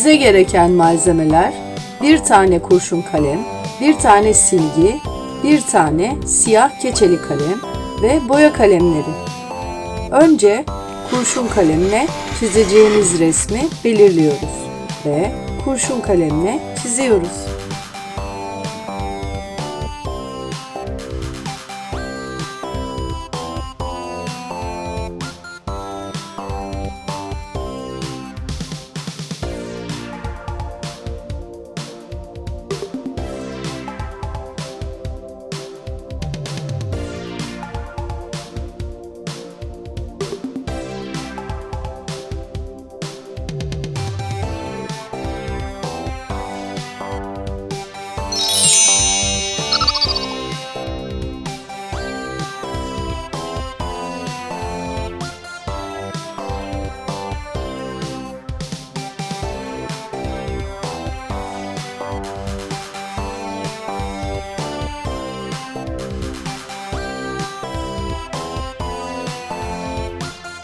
Bize gereken malzemeler bir tane kurşun kalem, bir tane silgi, bir tane siyah keçeli kalem ve boya kalemleri. Önce kurşun kalemle çizeceğimiz resmi belirliyoruz ve kurşun kalemle çiziyoruz.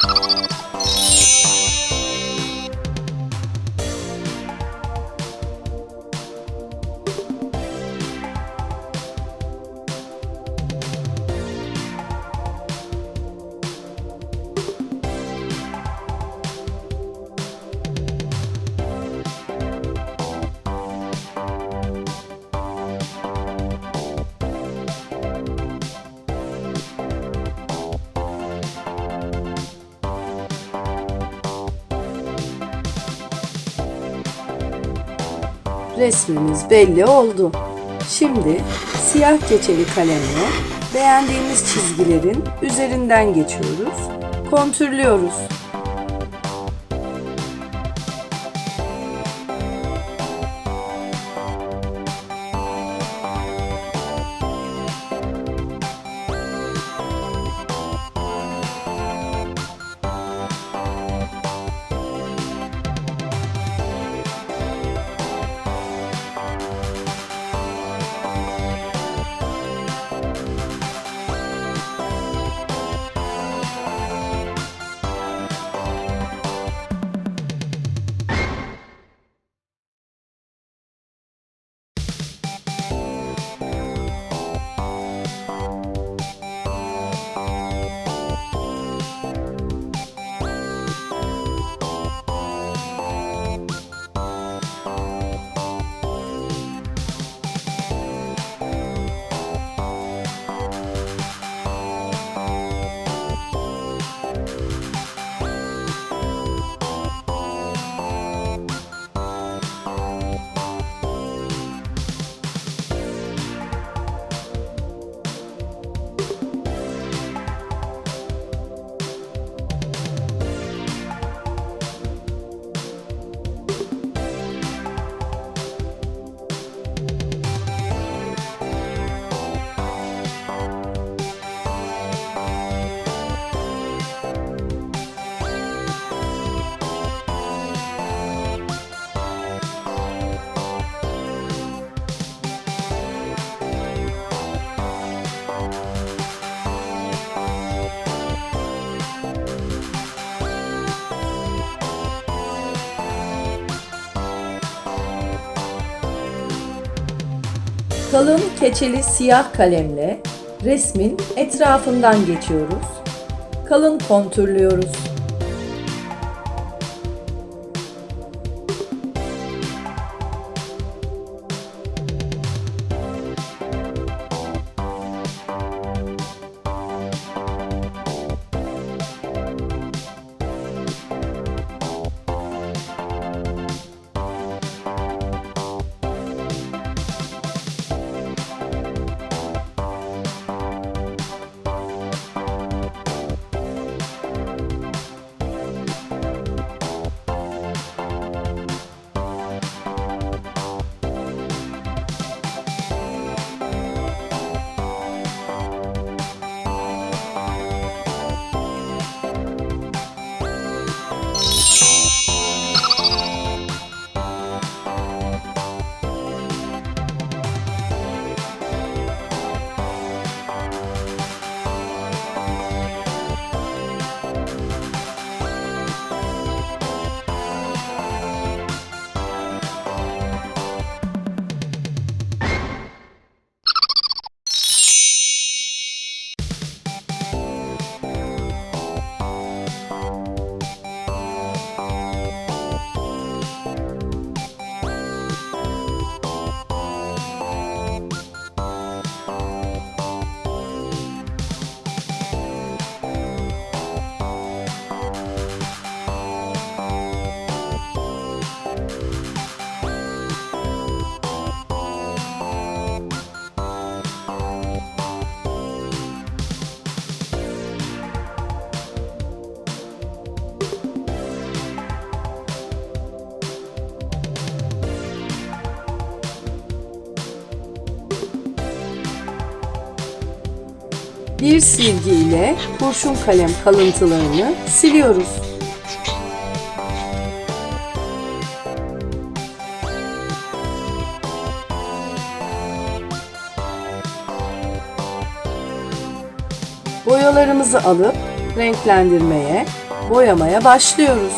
Thank. Resmimiz belli oldu. Şimdi siyah keçeli kalemle beğendiğimiz çizgilerin üzerinden geçiyoruz. Kontürlüyoruz. Kalın keçeli siyah kalemle resmin etrafından geçiyoruz. Kalın kontürlüyoruz. Bir silgi ile kurşun kalem kalıntılarını siliyoruz. Boyalarımızı alıp renklendirmeye, boyamaya başlıyoruz.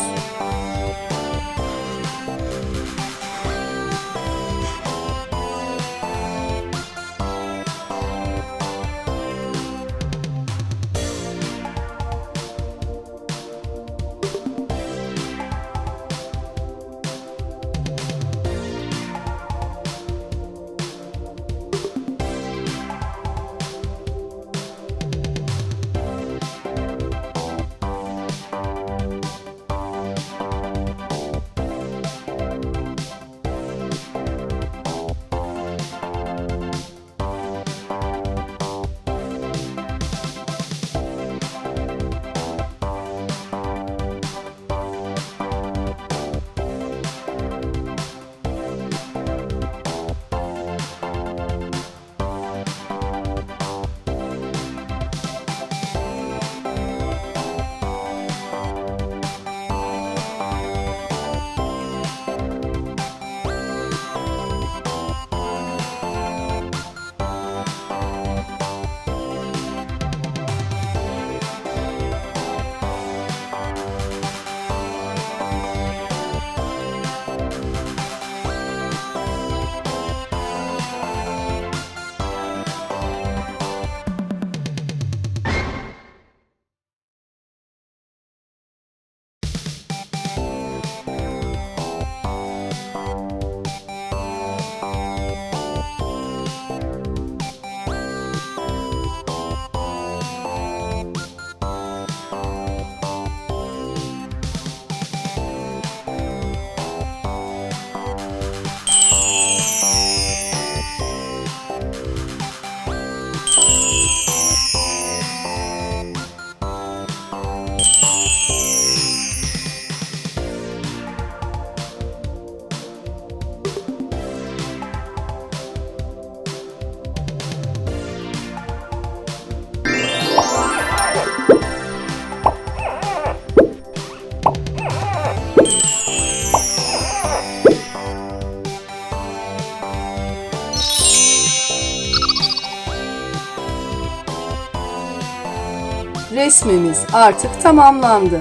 Resmimiz artık tamamlandı.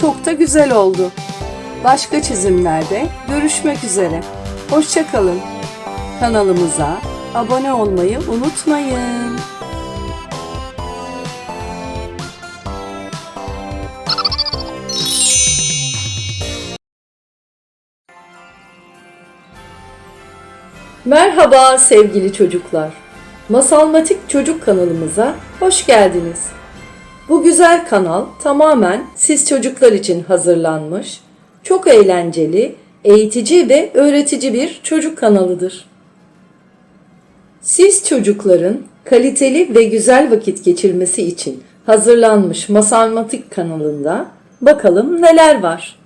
Çok da güzel oldu. Başka çizimlerde görüşmek üzere. Hoşçakalın. Kanalımıza abone olmayı unutmayın. Merhaba sevgili çocuklar. Masalmatik Çocuk kanalımıza hoş geldiniz. Bu güzel kanal tamamen siz çocuklar için hazırlanmış, çok eğlenceli, eğitici ve öğretici bir çocuk kanalıdır. Siz çocukların kaliteli ve güzel vakit geçirmesi için hazırlanmış Masalmatik kanalında bakalım neler var.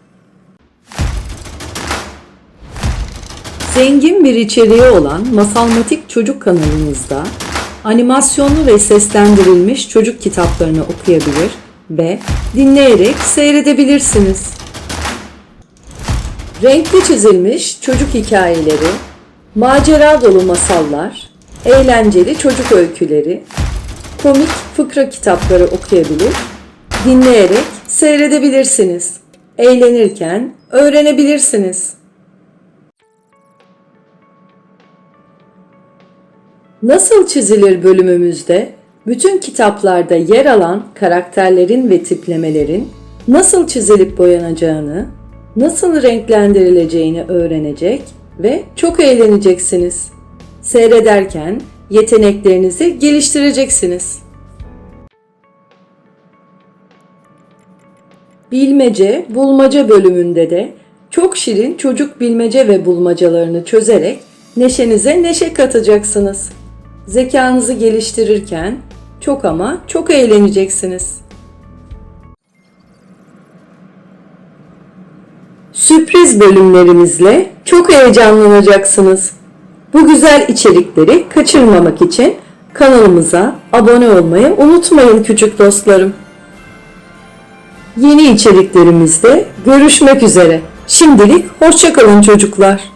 Zengin bir içeriği olan Masalmatik Çocuk kanalımızda animasyonlu ve seslendirilmiş çocuk kitaplarını okuyabilir ve dinleyerek seyredebilirsiniz. Renkli çizilmiş çocuk hikayeleri, macera dolu masallar, eğlenceli çocuk öyküleri, komik fıkra kitapları okuyabilir, dinleyerek seyredebilirsiniz. Eğlenirken öğrenebilirsiniz. Nasıl çizilir bölümümüzde bütün kitaplarda yer alan karakterlerin ve tiplemelerin nasıl çizilip boyanacağını, nasıl renklendirileceğini öğrenecek ve çok eğleneceksiniz. Seyrederken yeteneklerinizi geliştireceksiniz. Bilmece, bulmaca bölümünde de çok şirin çocuk bilmece ve bulmacalarını çözerek neşenize neşe katacaksınız. Zekanızı geliştirirken çok ama çok eğleneceksiniz. Sürpriz bölümlerimizle çok heyecanlanacaksınız. Bu güzel içerikleri kaçırmamak için Kanalımıza abone olmayı unutmayın küçük dostlarım. Yeni içeriklerimizde görüşmek üzere. Şimdilik hoşçakalın çocuklar.